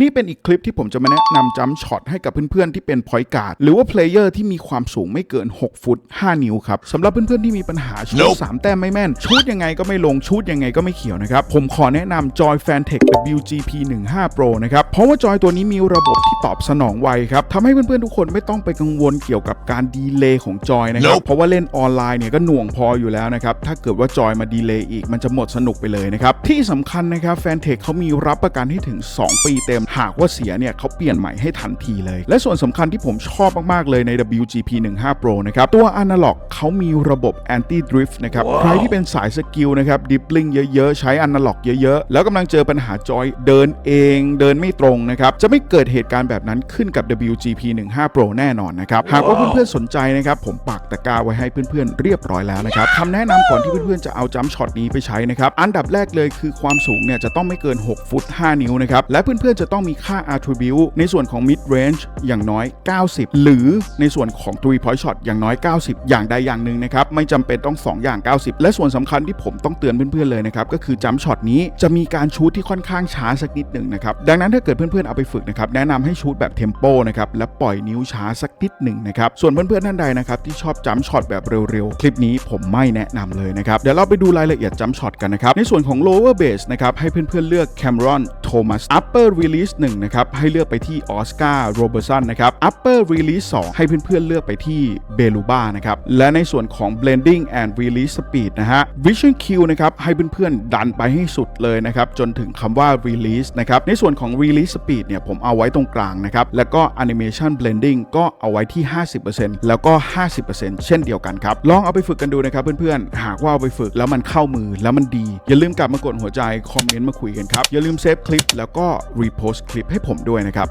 นี่เป็นอีกคลิปที่ผมจะมาแนะนำจัมช็อตให้กับเพื่อนๆ ที่เป็นพอยการ์ดหรือว่าเพลเยอร์ที่มีความสูงไม่เกิน 6 ฟุต 5 นิ้วครับสำหรับเพื่อนๆ ที่มีปัญหาชูด Nope สามแต้มไม่แม่นชูดยังไงก็ไม่ลงชูดยังไงก็ไม่เขียวนะครับ ผมขอแนะนำ Joy Fantech WGP 15 Pro นะครับ เพราะว่าจอยตัวนี้มีระบบที่ตอบสนองไวครับทำให้เพื่อนๆ ทุกคนไม่ต้องไปกังวลเกี่ยวกับการดีเลย์ของจอยนะครับ Nope เพราะว่าเล่นออนไลน์เนี่ยก็หน่วงพออยู่แล้วนะครับถ้าเกิดว่าจอยมาดีเลย์อีกมันจะหมดสนุกไปเลยนะครับที่สำคัญนะครับแฟนเทคเขามีรับประกันให้ถึง 2 ปีเต็มหากว่าเสียเนี่ยเขาเปลี่ยนใหม่ให้ทันทีเลย และส่วนสำคัญที่ผมชอบมาก ๆ เลยใน WGP 15 Pro นะครับตัว Analog เขามีระบบ Anti Drift นะครับใครที่เป็นสายสกิลนะครับดิ p ลิงเยอะ ๆ ใช้ Analog เยอะ ๆ แล้วกำลังเจอปัญหาจอยเดินเอง เดินไม่ตรงนะครับ จะไม่เกิดเหตุการณ์แบบนั้นขึ้นกับ WGP 15 Pro แน่นอนนะครับหากว่าเพื่อนๆสนใจนะครับผมปักตะกร้าไว้ให้เพื่อนๆเรียบร้อยแล้วนะครับคำแนะนำก่อนที่เพื่อนๆจะเอาจัมช็อตนี้ไปใช้นะครับอันดับแรกเลยคือความสูงเนี่ยจะต้องไม่เกิน 6 ฟุต 5 นิ้วนะครับและเพื่อนๆจะต้อง้องมีค่า attribute ในส่วนของ mid range อย่างน้อย 90 หรือในส่วนของ three point shot อย่างน้อย 90 อย่างใดอย่างหนึ่งนะครับ ไม่จำเป็นต้อง 2 อย่าง 90 และส่วนสำคัญที่ผมต้องเตือนเพื่อนๆเลยนะครับก็คือจัมช็อตนี้จะมีการชูตที่ค่อนข้างช้าสักนิดหนึ่งนะครับดังนั้นถ้าเกิดเพื่อนๆเอาไปฝึกนะครับแนะนำให้ชูตแบบเทมโปนะครับและปล่อยนิ้วช้าสักนิดหนึ่งนะครับส่วนเพื่อนๆท่านใดนะครับที่ชอบจัมช็อตแบบเร็วๆคลิปนี้ผมไม่แนะนำเลยนะครับเดี๋ยวเราไปดูรายละเอียดจัมช็อตกันนะครับในส่วนของ lower base นะครับให้เพื่อนๆเลือก Cameron Thomas upper release 1นะครับให้เลือกไปที่ Oscar Robertson นนะครับ upper release 2 ให้เพื่อนๆเลือกไปที่ Beluba นะครับและในส่วนของ blending and release speed นะฮะ Vision Q นะครับให้เพื่อนๆดันไปให้สุดเลยนะครับจนถึงคำว่า release นะครับในส่วนของ release speed เนี่ยผมเอาไว้ตรงกลางนะครับแล้วก็ animation blending ก็เอาไว้ที่ 50%แล้วก็ 50%เช่นเดียวกันครับลองเอาไปฝึกกันดูนะครับเพื่อนๆ หากว่าเอาไปฝึกแล้วมันเข้ามือแล้วมันดี อย่าลืมกลับมากดหัวใจคอมเมนต์มาคุยกันครับอย่าลืมเซฟคลิป แล้วก็รีโพสต์คลิปให้ผมด้วยนะครับ